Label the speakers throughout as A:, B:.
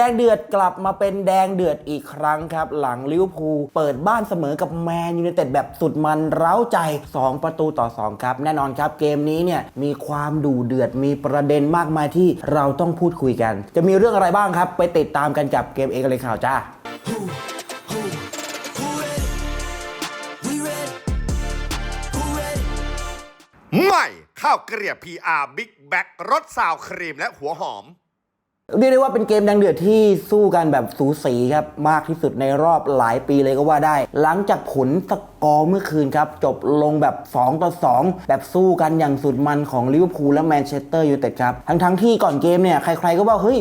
A: แดงเดือดกลับมาเป็นแดงเดือดอีกครั้งครับ หลังลิเวอร์พูลเปิดบ้านเสมอกับแมนยูไนเต็ดแบบสุดมันเร้าใจ 2 ประตูต่อ 2 ครับ แน่นอนครับเกมนี้เนี่ยมีความดุเดือดมีประเด็นมากมายที่เราต้องพูดคุยกัน จะมีเรื่องอะไรบ้างครับ ไปติดตามกันกับเกมเอกเลยข่าวจ้า
B: ใหม่ข้าวเกลียบ PR Big b a g รสซาวครีมและหัวหอม
A: เรียกได้ว่าเป็นเกมแดงเดือดที่สู้กันแบบสูสีครับ มากที่สุดในรอบหลายปีเลยก็ว่าได้ หลังจากผลสกอร์เมื่อคืนครับ จบลงแบบ 2 ต่อ 2 แบบสู้กันอย่างสุดมันของลิเวอร์พูลและแมนเชสเตอร์ยูไนเต็ดครับ ทั้งทั้งๆที่ก่อนเกมเนี่ย ใครๆก็ว่า เฮ้ย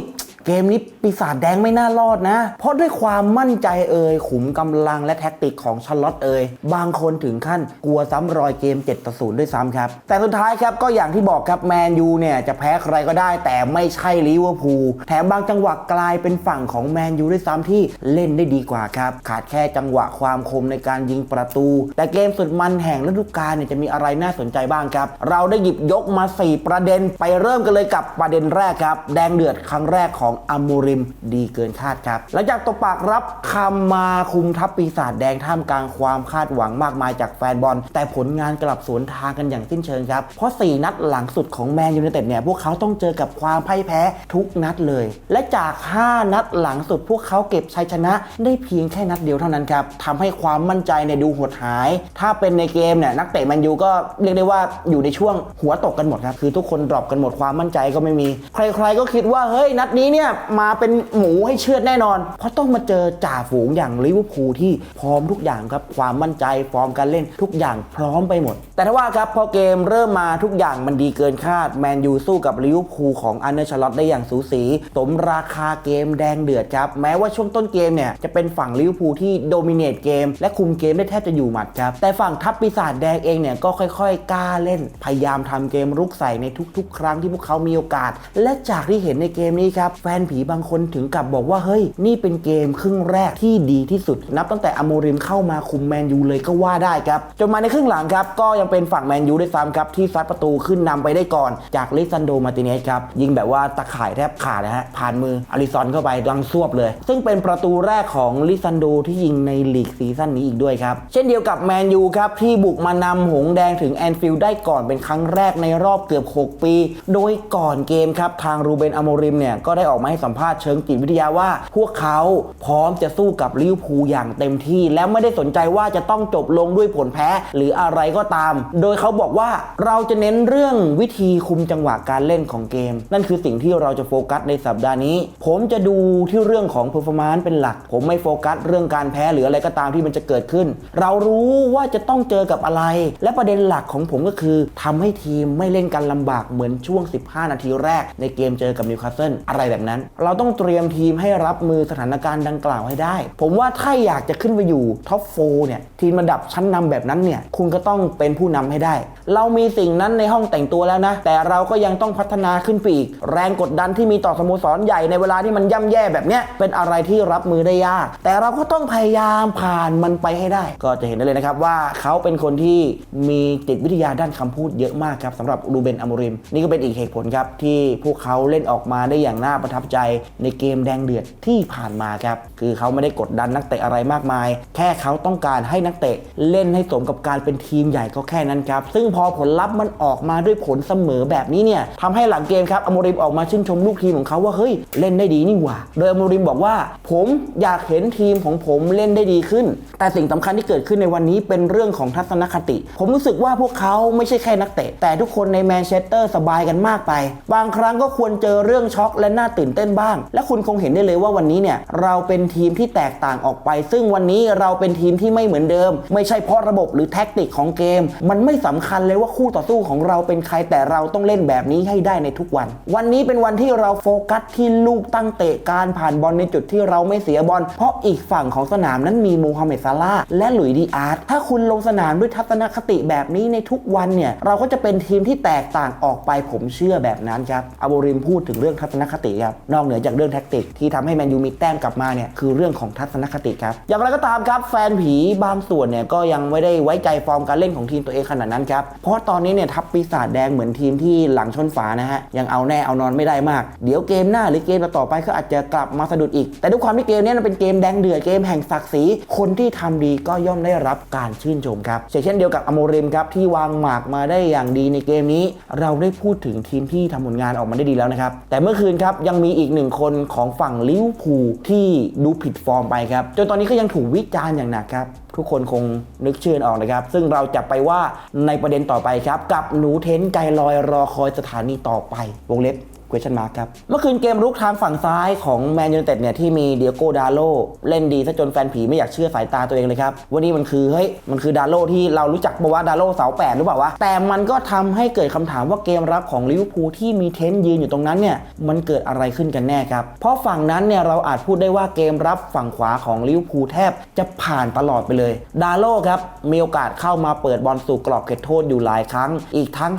A: เกมนี้ปีศาจแดงไม่น่ารอดนะ เพราะด้วยความมั่นใจเอ่ยขุมกำลังและแท็กติกของชาร์ลอตเอ่ยบางคนถึงขั้นกลัวซ้ำรอยเกม7ต่อ0ด้วยซ้ำครับ แต่สุดท้ายครับก็อย่างที่บอกครับแมนยูเนี่ยจะแพ้ใครก็ได้ แต่ไม่ใช่ลิเวอร์พูลแถมบางจังหวะกลายเป็นฝั่งของแมนยูด้วยซ้ำที่เล่นได้ดีกว่าครับ ขาดแค่จังหวะความคมในการยิงประตู แต่เกมสุดมันแห่งฤดูกาลเนี่ยจะมีอะไรน่าสนใจบ้างครับ เราได้หยิบยกมา 4 ประเด็นไปเริ่มกันเลยกับประเด็นแรกครับ แดงเดือดครั้งแรกของอัมโมริมดีเกินคาดครับ หลังจากตบปากรับคำมาคุมทัพปีศาจแดงท่ามกลางความคาดหวังมากมายจากแฟนบอล แต่ผลงานกลับสวนทางกันอย่างสิ้นเชิงครับ เพราะ 4 นัดหลังสุดของแมนยูไนเต็ดเนี่ยพวกเขาต้องเจอกับความพ่ายแพ้ทุกนัดเลย และจาก 5 นัดหลังสุดพวกเขาเก็บชัยชนะได้เพียงแค่นัดเดียวเท่านั้นครับทำให้ความมั่นใจเนี่ยดูหดหาย ถ้าเป็นในเกมเนี่ยนักเตะแมนยูก็เรียกได้ว่าอยู่ในช่วงหัวตกกันหมดครับคือทุกคนดรอปกันหมดความมั่นใจก็ไม่มี ใครๆก็คิดว่าเฮ้ยนัดนี้เนี่ยมาเป็นหมูให้เชือดแน่นอน เพราะต้องมาเจอจ่าฝูงอย่างลิเวอร์พูลที่พร้อมทุกอย่างครับ ความมั่นใจฟอร์มการเล่นทุกอย่างพร้อมไปหมด แต่ถ้าว่าครับพอเกมเริ่มมาทุกอย่างมันดีเกินคาดแมนยูสู้กับลิเวอร์พูลของอันเนอร์ชาร์ลอตได้อย่างสูสี สมราคาเกมแดงเดือดครับแม้ว่าช่วงต้นเกมเนี่ยจะเป็นฝั่งลิเวอร์พูลที่โดมิเนตเกม และคุมเกมได้แทบจะอยู่หมัดครับแต่ฝั่งทัพปีศาจแดงเองเนี่ยก็ค่อยๆกล้าเล่น พยายามทำเกมรุกใส่ในทุกๆ ครั้งที่พวกเขามีโอกาส และจากที่เห็นในเกมนี้ครับแฟฟนผีบางคนถึงกับบอกว่าเฮ้ย นี่เป็นเกมครึ่งแรกที่ดีที่สุด นับตั้งแต่อโมริมเข้ามาคุมแมนยูเลยก็ว่าได้ครับ จนมาในครึ่งหลังครับ ก็ยังเป็นฝั่งแมนยูด้วยซ้ำครับ ที่ซัดประตูขึ้นนำไปได้ก่อน จากลิซันโดมาติเนสครับ ยิงแบบว่าตะข่ายแทบขาดนะฮะ ผ่านมืออลิซอนเข้าไปดังซวบเลย ซึ่งเป็นประตูแรกของลิซันโดที่ยิงในลีกซีซั่นนี้อีกด้วยครับเช่นเดียวกับแมนยูครับที่บุกมานำหงแดงถึงแอนฟิลด์ได้ก่อนเป็นครั้งแรกในรอบเกือบ 6 ปี โดยก่อนเกมครับทางรูเบนอโมริมเนี่ยก็ได้ออกมาให้สัมภาษณ์เชิงจิตวิทยาว่า พวกเขาพร้อมจะสู้กับลิเวอร์พูลอย่างเต็มที่ แล้วไม่ได้สนใจว่าจะต้องจบลงด้วยผลแพ้ หรืออะไรก็ตาม โดยเขาบอกว่าเราจะเน้นเรื่องวิธีคุมจังหวะการเล่นของเกม นั่นคือสิ่งที่เราจะโฟกัสในสัปดาห์นี้ ผมจะดูที่เรื่องของเพอร์ฟอร์มานซ์เป็นหลัก ผมไม่โฟกัสเรื่องการแพ้หรืออะไรก็ตามที่มันจะเกิดขึ้น เรารู้ว่าจะต้องเจอกับอะไร และประเด็นหลักของผมก็คือทำให้ทีมไม่เล่นกันลำบากเหมือนช่วง 15 นาทีแรกในเกมเจอกับนิวคาสเซิลอะไรแบบนั้น เราต้องเตรียมทีมให้รับมือสถานการณ์ดังกล่าวให้ได้ ผมว่าถ้าอยากจะขึ้นไปอยู่ท็อปโฟเนี่ยทีมระดับชั้นนำแบบนั้นเนี่ยคุณก็ต้องเป็นผู้นำให้ได้ เรามีสิ่งนั้นในห้องแต่งตัวแล้วนะ แต่เราก็ยังต้องพัฒนาขึ้นไปอีก แรงกดดันที่มีต่อสโมสรใหญ่ในเวลาที่มันย่ำแย่แบบเนี้ยเป็นอะไรที่รับมือได้ยาก แต่เราก็ต้องพยายามผ่านมันไปให้ได้ ก็จะเห็นได้เลยนะครับว่าเขาเป็นคนที่มีจิตวิทยาด้านคำพูดเยอะมากครับสำหรับรูเบนอมริม นี่ก็เป็นอีกเหตุผลครับที่พวกเขาเล่นออกมาได้อย่างน่าประทับับใจในเกมแดงเดือดที่ผ่านมาครับ คือเขาไม่ได้กดดันนักเตะอะไรมากมาย แค่เขาต้องการให้นักเตะเล่นให้สมกับการเป็นทีมใหญ่ก็แค่นั้นครับ ซึ่งพอผลลัพธ์มันออกมาด้วยผลเสมอแบบนี้เนี่ยทำให้หลังเกมครับอโมริมออกมาชื่นชมลูกทีมของเขาว่าเฮ้ยเล่นได้ดีนี่หว่า โดยอโมริมบอกว่า ผมอยากเห็นทีมของผมเล่นได้ดีขึ้น แต่สิ่งสำคัญที่เกิดขึ้นในวันนี้เป็นเรื่องของทัศนคติ ผมรู้สึกว่าพวกเขาไม่ใช่แค่นักเตะ แต่ทุกคนในแมนเชสเตอร์สบายกันมากไป บางครั้งก็ควรเจอเรื่องช็อกและน่าตื่นเต้นบ้าง และคุณคงเห็นได้เลยว่าวันนี้เนี่ยเราเป็นทีมที่แตกต่างออกไป ซึ่งวันนี้เราเป็นทีมที่ไม่เหมือนเดิม ไม่ใช่เพราะระบบหรือแท็กติกของเกม มันไม่สำคัญเลยว่าคู่ต่อสู้ของเราเป็นใครแต่เราต้องเล่นแบบนี้ให้ได้ในทุกวัน วันนี้เป็นวันที่เราโฟกัสที่ลูกตั้งเตะการผ่านบอลในจุดที่เราไม่เสียบอล เพราะอีกฝั่งของสนามนั้นมีมูฮัมเหม็ดซาลาและหลุยดีอาร์ตถ้าคุณลงสนามด้วยทัศนคติแบบนี้ในทุกวันเนี่ยเราก็จะเป็นทีมที่แตกต่างออกไปผมเชื่อแบบนั้นครับอาโบริมพูดถึงเรื่องทัศนคติครับนอกเหนือจากเรื่องแท็กติก ที่ทำให้แมนยูมีแต้มกลับมาเนี่ยคือเรื่องของทัศนคติครับ อย่างไรก็ตามครับ แฟนผีบางส่วนเนี่ยก็ยังไม่ได้ไว้ใจฟอร์มการเล่นของทีมตัวเองขนาดนั้นครับ เพราะตอนนี้เนี่ยทัพปีศาจแดงเหมือนทีมที่หลังชนฝานะฮะยังเอาแน่เอานอนไม่ได้มาก เดี๋ยวเกมหน้าหรือเกมต่อไปก็อาจจะกลับมาสะดุดอีก แต่ด้วยความที่เกมนี้มันเป็นเกมแดงเดือดเกมแห่งศักดิ์ศรีคนที่ทำดีก็ย่อมได้รับการชื่นชมครับเช่นเดียวกับอโมเรมครับที่วางหมากมาได้อย่างดีในเกมนี้ เราได้พูดถึงทีมที่ทำผลงานออกมาได้ดีแล้วนะครับแต่เมื่อคืนครับยังมีีอีกหนึ่งคนของฝั่งลิเวอร์พูลที่ดูผิดฟอร์มไปครับ จนตอนนี้ก็ยังถูกวิจารณ์อย่างหนักครับ ทุกคนคงนึกชื่อออกนะครับ ซึ่งเราจะไปว่าในประเด็นต่อไปครับ กับหนูเทนไกลอยรอคอยสถานีต่อไปวงเล็บ question mark ครับ เมื่อคืนเกมรุกทางฝั่งซ้ายของแมนยู i นเต็ดเนี่ยที่มีเดียโกดาโลเล่นดีซะจนแฟนผีไม่อยากเชื่อสายตาตัวเองเลยครับว่านี่มันคือเฮ้ยมันคือดาโลที่เรารู้จักบอกว่าดาโลเสาแปดหรือเปล่าวะ แต่มันก็ทำให้เกิดคำถามว่าเกมรับของลิเวอร์พูลที่มีเทนยืนอยู่ตรงนั้นเนี่ยมันเกิดอะไรขึ้นกันแน่ครับ เพราะฝั่งนั้นเนี่ยเราอาจพูดได้ว่าเกมรับฝั่งขวาของลิเวอร์พูลแทบจะผ่านตลอดไปเลย ดาโลครับมีโอกาสเข้ามาเปิดบอลสู่กรอบเขตโทษอยู่หลายครั้ง อีกทั้ง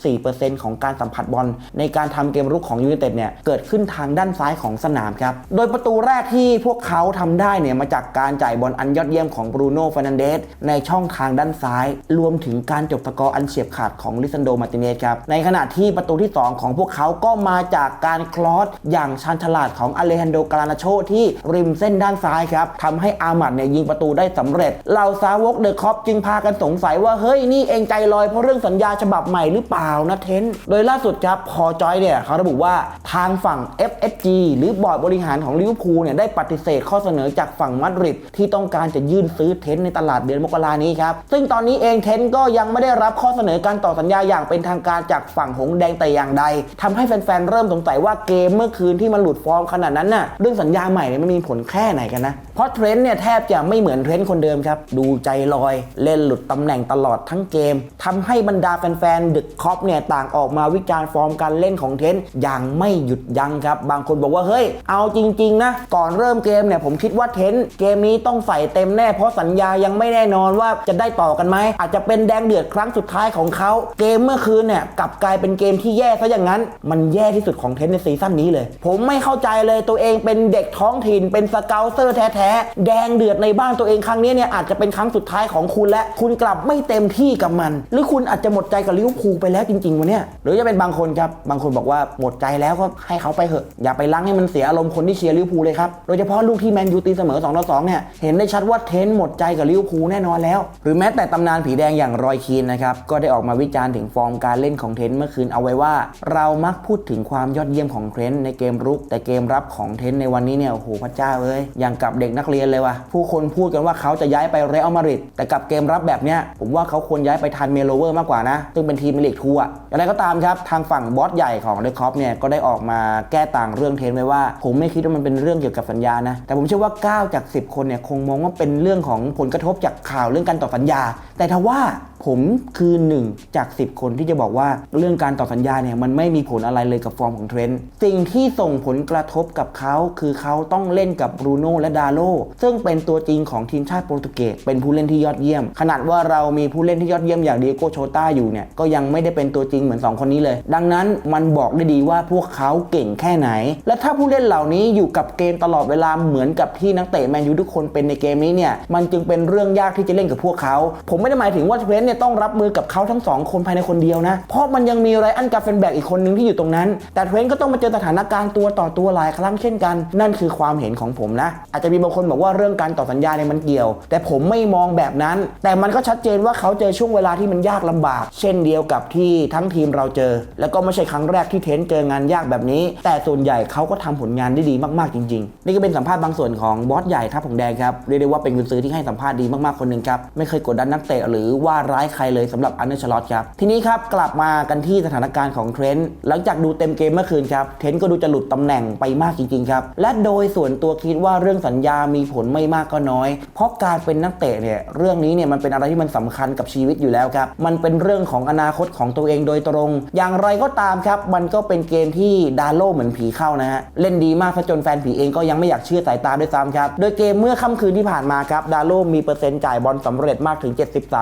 A: 54%ของการสัมผัสบอลในการทำเกมรุกของยูไนเต็ดเนี่ยเกิดขึ้นทางด้านซ้ายของสนามครับโดยประตูแรกที่พวกเขาทำได้เนี่ยมาจากการจ่ายบอลอันยอดเยี่ยมของบรูโน่ฟ r นันเดสในช่องทางด้านซ้าย รวมถึงการจบสกอร์อันเฉียบขาดของลิซันโดมาร์ติเนสครับในขณะที่ประตูที่ 2 ของพวกเขาก็มาจากการคลอสอย่างชันฉลาดของอเลฮันโดกาลานาโชที่ริมเส้นด้านซ้ายครับทำให้อามัดเนี่ยยิงประตูได้สำเร็จเหล่าสาวกเดอะคอปจึงพากันสงสัยว่าเฮ้ยนี่เองใจลอยเพราะเรื่องสัญญาฉบับใหม่หรือเปล่านะเทนโดยล่าสุดครับพอจอยเนี่ยเขาระบุว่าทางฝั่ง FSG หรือบอร์ดบริหารของลิเวอร์พูลเนี่ยได้ปฏิเสธข้อเสนอจากฝั่งมาดริดที่ต้องการจะยื่นซื้อเทนในตลาดเดือนมกรานี้ครับซึ่งตอนนี้เองเทนก็ยังไม่ได้รับข้อเสนอการต่อสัญญาอย่างเป็นทางการจากฝั่งหงแดงแต่อย่างใดทำให้แฟนๆเริ่มสงสัยว่าเกมเมื่อคืนที่มันหลุดฟอร์มขนาดนั้นน่ะเรื่องสัญญาใหม่เนี่ยมันมีผลแค่ไหนกันนะเพราะเทรนต์เนี่ยแทบจะไม่เหมือนเทรนต์คนเดิมครับดูใจลอย เล่นหลุดตำแหน่งตลอดทั้งเกมทำให้บรรดาแฟนๆดึกคอปเนี่ยต่างออกมาวิจารณ์ฟอร์มการเล่นของเทนอย่างไม่หยุดยั้งครับ บางคนบอกว่าเฮ้ย เอาจริง ๆ นะ ก่อนเริ่มเกมเนี่ยผมคิดว่าเทนเกมนี้ต้องใส่เต็มแน่เพราะสัญญายังไม่แน่นอนว่าจะได้ต่อกันไหมอาจจะเป็นแดงเดือดครั้งสุดท้ายของเขาเกมเมื่อคืนเนี่ยกลับกลายเป็นเกมที่แย่ซะอย่างนั้น มันแย่ที่สุดของเทนในซีซั่นนี้เลย ผมไม่เข้าใจเลยตัวเองเป็นเด็กท้องถิ่นเป็นสเกลเซอร์แท้ๆแดงเดือดในบ้านตัวเองครั้งนี้เนี่ยอาจจะเป็นครั้งสุดท้ายของคุณและคุณกลับไม่เต็มที่กับมัน หรือคุณอาจจะหมดใจกับลิเวอร์พูลไปแล้วจริงๆวันเนี้ยหรือจะเป็นบางคนครับบางคนบอกว่าหมดใจแล้วก็ให้เขาไปเถอะอย่าไปล้งให้มันเสียอารมณ์คนที่เชียร์ลิเวอร์พูลเลยครับโดยเฉพาะลูกที่แมนยูตีเสมอ2ต่อ2เนี่ยเห็นได้ชัดว่าเทนต์หมดใจกับลิเวอร์พูลแน่นอนแล้ว หรือแม้แต่ตำนานผีแดงอย่างรอยคีนนะครับก็ได้ออกมาวิจารณ์ถึงฟอร์มการเล่นของเทนต์เมื่อคืนเอาไว้ว่า เรามักพูดถึงความยอดเยี่ยมของเทนต์ในเกมรุก แต่เกมรับของเทนต์ในวันนี้เนี่ยโอ้โหพระเจ้าเอ้ยอย่างกับเด็กนักเรียนเลยว่ะผู้คนพูดกันว่าเขาจะย้ายไปเรอัลมาดริดแต่กับเกมรับแบบเนี้ยผมว่าเขาควรย้ายไปทันเมโลเวอร์มากกว่านะซึ่งเป็นทีมในลีกทัวร์อย่างไรก็ตามครับทางฝั่งบอสใหญ่ของเดอะคอปเนี่ยก็ได้ออกมาแก้ต่างเรื่องเทนไว้ว่า ผมไม่คิดว่ามันเป็นเรื่องเกี่ยวกับสัญญานะ แต่ผมเชื่อว่า 9 จาก 10 คนเนี่ยคงมองว่าเป็นเรื่องของผลกระทบจากข่าวเรื่องการต่อสัญญา แต่ทว่า ผมคือหนึ่งจาก 10 คนที่จะบอกว่าเรื่องการต่อสัญญาเนี่ยมันไม่มีผลอะไรเลยกับฟอร์มของเทรนต์สิ่งที่ส่งผลกระทบกับเขาคือเขาต้องเล่นกับบรูโน่และดาโลซึ่งเป็นตัวจริงของทีมชาติโปรตุเกสเป็นผู้เล่นที่ยอดเยี่ยม ขนาดว่าเรามีผู้เล่นที่ยอดเยี่ยมอย่างเดียโกโชต้าอยู่เนี่ยก็ยังไม่ได้เป็นตัวจริงเหมือน 2 คนนี้เลย ดังนั้นมันบอกได้ดีว่าพวกเขาเก่งแค่ไหน และถ้าผู้เล่นเหล่านี้อยู่กับเกมตลอดเวลาเหมือนกับที่นักเตะแมนยูทุกคนเป็นในเกมนี้เนี่ยมันจึงเป็นเรื่องยากที่จะเล่นกับพวกเขา ผมไม่ได้หมายถึงว่าเทรนต์เนี่ยต้องรับมือกับเขาทั้งสองคนภายในคนเดียวนะ เพราะมันยังมีไรอันกาเฟนแบกอีกคนนึงที่อยู่ตรงนั้น แต่เทรนต์ก็ต้องมาเจอสถานการณ์ตัวต่อตัวหลายครั้งเช่นกัน นั่นคือความเห็นของผมนะ อาจจะมีบางคนบอกว่าเรื่องการต่อสัญญาเนี่ยมันเกี่ยว แต่ผมไม่มองแบบนั้น แต่มันก็ชัดเจนว่าเขาเจอช่วงเวลาที่มันยากลำบาก เช่นเดียวกับที่ทั้งทีมเราเจอ แล้วก็ไม่ใช่ครั้งแรกที่เทนต์เจองานยากแบบนี้ แต่ส่วนใหญ่เขาก็ทำผลงานได้ดีมากๆจริง ๆ นี่ก็เป็นสัมภาษณ์บางส่วนของบอสใหญ่ทัพผงแดงครับเรียกได้ว่าเป็นกุนซือที่ให้สัมภาษณ์ดีมากๆคนหนึ่งครับไม่เคยกดดันนักเตะหรือว่าร้ายใครเลยสำหรับอันเดอร์ชลอตครับ ทีนี้ครับกลับมากันที่สถานการณ์ของเทรนต์หลังจากดูเต็มเกมเมื่อคืนครับ เทรนต์ก็ดูจะหลุดตำแหน่งไปมากจริงๆครับ และโดยส่วนตัวคิดว่าเรื่องสัญญามีผลไม่มากก็น้อย เพราะการเป็นนักเตะเนี่ยเรื่องนี้เนี่ยมันเป็นอะไรที่มันสำคัญกับชีวิตอยู่แล้วครับ มันเป็นเรื่องของอนาคตของตัวเองโดยตรง อย่างไรก็ตามครับ มันก็เป็นเกมที่ดาโลเหมือนผีเข้านะฮะเล่นดีมากซะจนแฟนผีเองก็ยังไม่อยากเชื่อสายตาด้วยซ้ำครับโดยเกมเมื่อค่ำคืนที่ผ่านมาครับดาโลมีเปอร์เซ็นต์จ่ายบอลสำเร็จมากถึง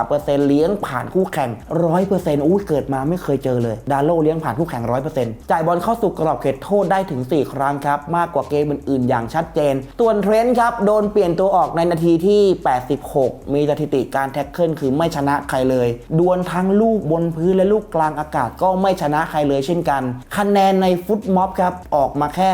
A: 73%ลีลี้ยงผ่านคู่แข่งร้อยเปอร์เซ็นต์อุ้เกิดมาไม่เคยเจอเลย ดาโลเลี้ยงผ่านคู่แข่งร้อยเปอร์เซ็นต์จ่ายบอลเข้าสู่กรอบเขตโทษได้ถึง 4 ครั้งครับ มากกว่าเกมอื่นๆ อย่างชัดเจน ส่วนเทรนต์ครับโดนเปลี่ยนตัวออกในนาทีที่ 86 มีสถิติการแท็กเกิลคือไม่ชนะใครเลย ดวลทั้งลูกบนพื้นและลูกกลางอากาศก็ไม่ชนะใครเลยเช่นกัน คะแนนในฟุตม็อบครับออกมาแค่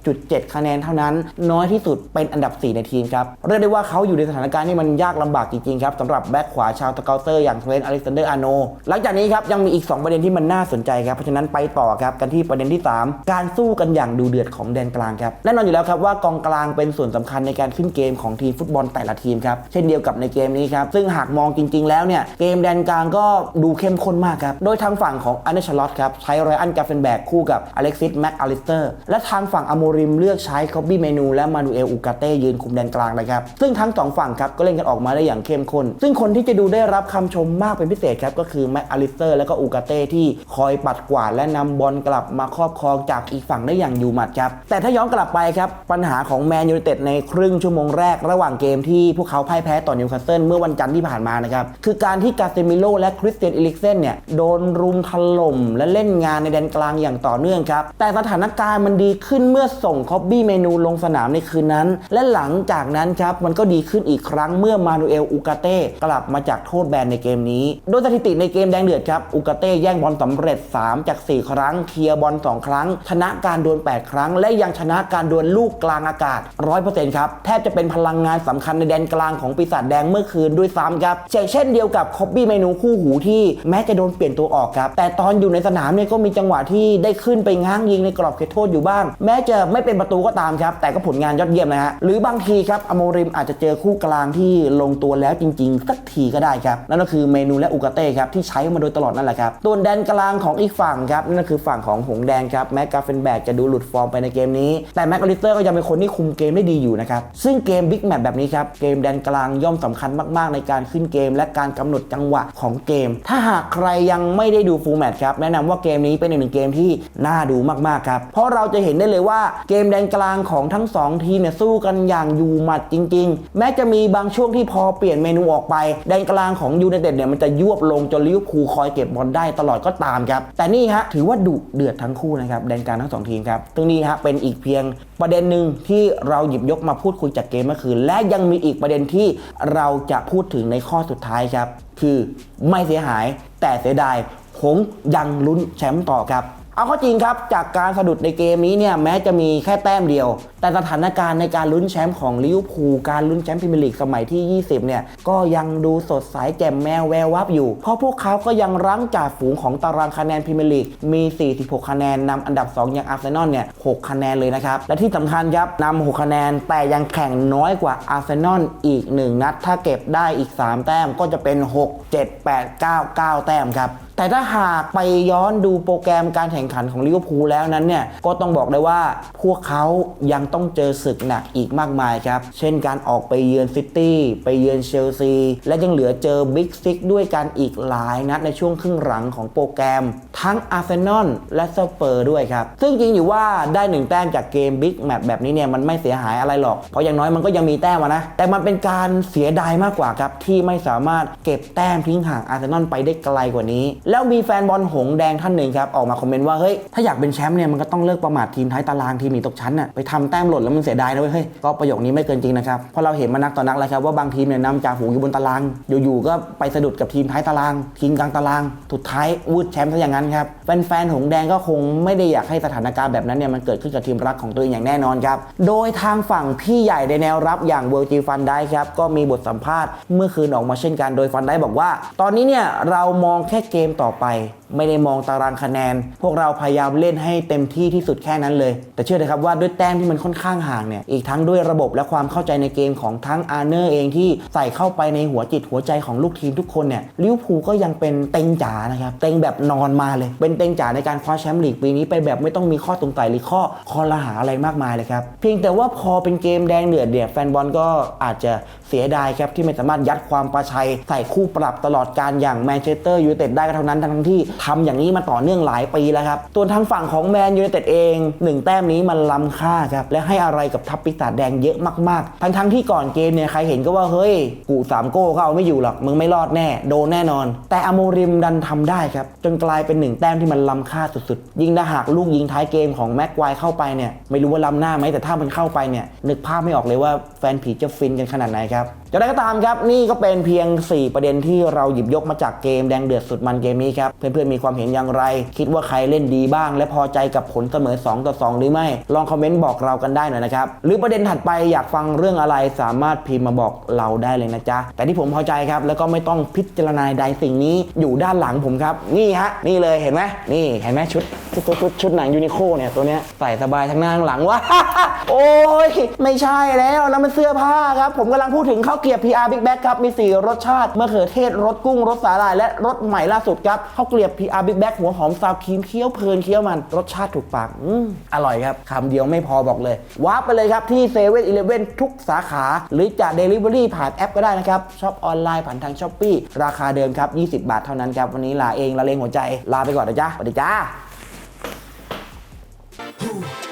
A: 6.7 คะแนนเท่านั้น น้อยที่สุดเป็นอันดับ 4 ในทีมครับเรียกได้ว่าเขาอยู่ในสถานการณ์ที่มันยากลำบากจริงๆครับสำหรับแบ็คขวาชาวตะเกาเตอร์อย่างเทรนอเล็กซานเดอร์อาโนหลังจากนี้ครับยังมีอีก 2 ประเด็นที่มันน่าสนใจครับ เพราะฉะนั้นไปต่อครับกันที่ประเด็นที่ 3 การสู้กันอย่างดูเดือดของแดนกลางครับแน่นอนอยู่แล้วครับว่ากองกลางเป็นส่วนสำคัญในการขึ้นเกมของทีมฟุตบอลแต่ละทีมครับเช่นเดียวกับในเกมนี้ครับซึ่งหากมองจริง ๆ แล้วเนี่ยเกมแดนกลางก็ดูเข้มข้นมากครับโดยทางฝั่งของอันเดชลอตครับใช้ไรอันกาเฟนแบกคู่กับอเล็กซิสแม็กอลิสเตอร์และทางฝั่งอโมริมเลือกใช้คอบบี้เมนู และมานูเอลอูกาเต้ยืนคุมแดนกลางนะครับซึ่งทั้งสองฝั่งครับก็เล่นกันออกมาได้อย่างเข้มข้นซึ่งคนที่จะดูได้รับคำชมมากเป็นพิเศษครับ ก็คือแม็กอลิสเตอร์และก็อูกาเต้ที่คอยปัดกวาดและนำบอลกลับมาครอบครองจากอีกฝั่งได้อย่างอยู่หมัดครับ แต่ถ้าย้อนกลับไปครับ ปัญหาของแมนยูไนเต็ดในครึ่งชั่วโมงแรกระหว่างเกมที่พวกเขาพ่ายแพ้ต่อนิวคาสเซิลเมื่อวันจันทร์ที่ผ่านมานะครับ คือการที่กาเซมิโลและคริสเตียนอิลิกเซนเนี่ยโดนรุมถล่มและเล่นงานในแดนกลางอย่างต่อเนื่องครับแต่สถานการณ์มันดีขึ้นเมื่อส่งคอบบี้เมนูลงสนามในคืนนั้น และหลังจากนั้นครับมันก็ดีขึ้นอีกครั้งเมื่อมานูเอลอูกาเต้กลับมาจากโทษแบนในเกมนี้ โดยสถิติในเกมแดงเดือดครับอูกาเต้แย่งบอลสำเร็จ 3 จาก 4 ครั้ง เคลียร์บอล 2 ครั้ง ชนะการดวล 8 ครั้ง และยังชนะการดวลลูกกลางอากาศ 100%ครับ แทบจะเป็นพลังงานสำคัญในแดนกลางของปีศาจแดงเมื่อคืนด้วยซ้ำครับเช่นเดียวกับคอบบี้เมนูคู่หูที่แม้จะโดนเปลี่ยนตัวออกครับ แต่ตอนอยู่ในสนามเนี่ยก็มีจังหวะที่ได้ขึ้นไปง้างยิงในกรอบเขตโทษอยู่บ้าง แม้จะไม่เป็นประตูก็ตามครับ แต่ก็ผลงานยอดเยี่ยมนะฮะ หรือบางทีครับอโมริมอาจจะเจอคู่กลางที่ลงตัวแล้วจริง ๆ สักทีก็ได้ครับ นั่นก็คือือเมนูและอูกาเต้ครับที่ใช้มาโดยตลอดนั่นแหละครับตัวแดนกลางของอีกฝั่งครับนั่นก็คือฝั่งของหงแดงครับแม็กกาเฟนแบกจะดูหลุดฟอร์มไปในเกมนี้ แต่แม็กอลิเตอร์ก็ยังเป็นคนที่คุมเกมได้ดีอยู่นะครับซึ่งเกมบิ๊กแมตช์แบบนี้ครับเกมแดนกลางย่อมสำคัญมาก ๆ ในการขึ้นเกม และการกำหนดจังหวะของเกม ถ้าหากใครยังไม่ได้ดูฟูลแมตช์ครับแนะนำว่าเกมนี้เป็นอีกหนึ่งเกมที่น่าดูมาก ๆ ครับ เพราะเราจะเห็นได้เลยว่าเกมแดนกลางของทั้งสองทีมเนี่ยสู้กันอย่างอยู่หมัดจริง ๆ แม้จะมีบางช่วงที่พอเปลี่ยนเมนูออกไปแดนกลางของยูไนเต็ดเนี่ยมันจะยวบลงจนลิเวอร์พูลคอยเก็บบอลได้ตลอดก็ตามครับ แต่นี่ฮะถือว่าดุเดือดทั้งคู่นะครับแดนกลางทั้งสองทีมครับตรงนี้ฮะเป็นอีกเพียงประเด็นหนึ่งที่เราหยิบยกมาพูดคุยจากเกมเมื่อคืน และยังมีอีกประเด็นที่เราจะพูดถึงในข้อสุดท้ายครับ คือไม่เสียหายแต่เสียดายหงยังลุ้นแชมป์ต่อครับ เอาเข้าจริงครับ จากการสะดุดในเกมนี้เนี่ยแม้จะมีแค่แต้มเดียว แต่สถานการณ์ในการลุ้นแชมป์ของลิเวอร์พูลการลุ้นแชมป์พรีเมียร์ลีกสมัยที่ 20 เนี่ย ก็ยังดูสดใสแจ่มแมวแวววับอยู่ เพราะพวกเขาก็ยังรั้งจ่าฝูงของตารางคะแนนพรีเมียร์ลีกมี 46 คะแนนนำอันดับ 2 อย่างอาร์เซนอลเนี่ย 6 คะแนนเลยนะครับ และที่สำคัญครับนำ6คะแนนแต่ยังแข่งน้อยกว่าอาร์เซนอลอีก 1 นัด ถ้าเก็บได้อีก 3 แต้มก็จะเป็น 6 7 8 9 9 แต้มครับ แต่ถ้าหากไปย้อนดูโปรแกรมการแข่งขันของลิเวอร์พูลแล้วนั้นเนี่ยก็ต้องบอกได้ว่าพวกเขายังต้องเจอศึกหนักอีกมากมายครับ เช่นการออกไปเยือนซิตี้ไปเยือนเชลซี และยังเหลือเจอบิ๊กซิกด้วยกันอีกหลายนัดในช่วงครึ่งหลังของโปรแกรม ทั้งอาร์เซนอลและสเปอร์ด้วยครับ ซึ่งจริงอยู่ว่าได้หนึ่งแต้มจากเกมบิ๊กแมตช์แบบนี้เนี่ยมันไม่เสียหายอะไรหรอก เพราะอย่างน้อยมันก็ยังมีแต้มอะนะ แต่มันเป็นการเสียดายมากกว่าครับที่ไม่สามารถเก็บแต้มทิ้งห่างอาร์เซนอลไปได้ไกลกว่านี้แล้วมีแฟนบอลหงแดงท่านหนึ่งครับออกมาคอมเมนต์ว่าเฮ้ยถ้าอยากเป็นแชมป์เนี่ยมันก็ต้องเลิกประมาททีมท้ายตารางทีมหนีตกชั้นน่ะไปทำแต้มหล่นแล้วมันเสียดายนะเว้ยเฮ้ยก็ประโยคนี้ไม่เกินจริงนะครับเพราะเราเห็นมานักต่อนักแล้วครับว่าบางทีมเนี่ยนำจ่าฝูงอยู่บนตาราง อยู่ๆก็ไปสะดุดกับทีมท้ายตาราง ทีมกลางตารางสุดท้ายวืดแชมป์ซะอย่างนั้นครับแฟนๆหงแดงก็คงไม่ได้อยากให้สถานการณ์แบบนั้นเนี่ยมันเกิดขึ้นกับทีมรักของตัวเองอย่างแน่นอนครับโดยทางฝั่งพี่ใหญ่ในแนวรับอย่างเวอร์จิฟันได้ครับก็มีบทสัมภาษณ์เมื่อคืนออกมาเช่นกันโดยฟันได้บอกว่า ตอนนี้เนี่ยเรามองแค่เกมต่อไป ไม่ได้มองตารางคะแนน พวกเราพยายามเล่นให้เต็มที่ที่สุดแค่นั้นเลย แต่เชื่อเถอะครับว่าด้วยแต้มที่มันค่อนข้างห่างเนี่ยอีกทั้งด้วยระบบและความเข้าใจในเกมของทั้งอาร์เนอร์เองที่ใส่เข้าไปในหัวจิตหัวใจของลูกทีมทุกคนเนี่ยลิเวอร์พูลก็ยังเป็นเต็งจ๋านะครับเต็งแบบนอนมาเลย เป็นเต็งจ๋าในการคว้าแชมป์ลีกปีนี้ไปแบบไม่ต้องมีข้อสงสัยหรือข้อคอรหาอะไรมากมายเลยครับเพียงแต่ว่าพอเป็นเกมแดงเดือดเนี่ยแฟนบอลก็อาจจะเสียดายครับที่ไม่สามารถยัดความประชัยใส่คู่ปรับตลอดการอย่างแมนเชสเตอร์ยูไนเต็ดได้ก็เท่านั้นนั้นทั้งที่ทำอย่างนี้มาต่อเนื่องหลายปีแล้วครับส่วทางฝั่งของแมนยูไนเต็ดเองหนึ่งแต้มนี้มันล้ำค่าครับและให้อะไรกับทัพปีศาจแดงเยอะมากๆ ทั้งทั้งที่ก่อนเกมเนี่ยใครเห็นก็ว่าเฮ้ยกูสามโก้ก็เอาไม่อยู่หรอกมึงไม่รอดแน่โดนแน่นอน แต่อโมริมดันทำได้ครับจนกลายเป็นหนึ่งแต้มที่มันล้ำค่าสุดๆ ยิ่งถ้าหากลูกยิงท้ายเกมของแม็กควายเข้าไปเนี่ยไม่รู้ว่าล้ำหน้าไหมแต่ถ้ามันเข้าไปเนี่ยนึกภาพไม่ออกเลยว่าแฟนผีจะฟินกันขนาดไหนครับ จะได้ก็ตามครับนี่ก็เป็นเพียง 4 ประเด็นที่เราหยิบยกมาจากเกมแดงเดือดสุดมันเกมนี้ครับเพื่อนๆมีความเห็นอย่างไร คิดว่าใครเล่นดีบ้าง และพอใจกับผลเสมอ2ต่อ2หรือไม่ ลองคอมเมนต์บอกเรากันได้หน่อยนะครับหรือประเด็นถัดไปอยากฟังเรื่องอะไรสามารถพิมพ์มาบอกเราได้เลยนะจ๊ะแต่ที่ผมพอใจครับแล้วก็ไม่ต้องพิจารณาใดสิ่งนี้อยู่ด้านหลังผมครับนี่ฮะนี่เลยเห็นไหมนี่เห็นไหมชุดชุดชุดชุดชุดหนังยูนิโคเนี่ยตัวเนี้ยใส่สบายทั้งหน้าทั้งหลังว้าโอ้ยไม่ใช่แล้วแล้วมันเสื้อผ้าครับ ผมกำลังพูดถึงเขาเกียบ PR Big Bag ครับ มี 4 รสชาติมะเขือเทศรสกุ้งรสสาหร่ายและรสใหม่ล่าสุดครับข้าวเกรียบ PR Big Bag หัวหอมซาวครีมเคี้ยวเพลินเคี้ยวมัน รสชาติถูกปากอืมอร่อยครับคำเดียวไม่พอบอกเลยว้าไปเลยครับที่7 e เ e ่ e อทุกสาขา หรือจะ Delivery ผ่านแอปก็ได้นะครับช็อปออนไลน์ผ่านทางช้อปปีราคาเดิมครับ20 บาทเท่านั้นครับวันนี้ลาเองละเลงหัวใจลาไปก่อนนะจ๊ะสวัสดีจ้า
C: Who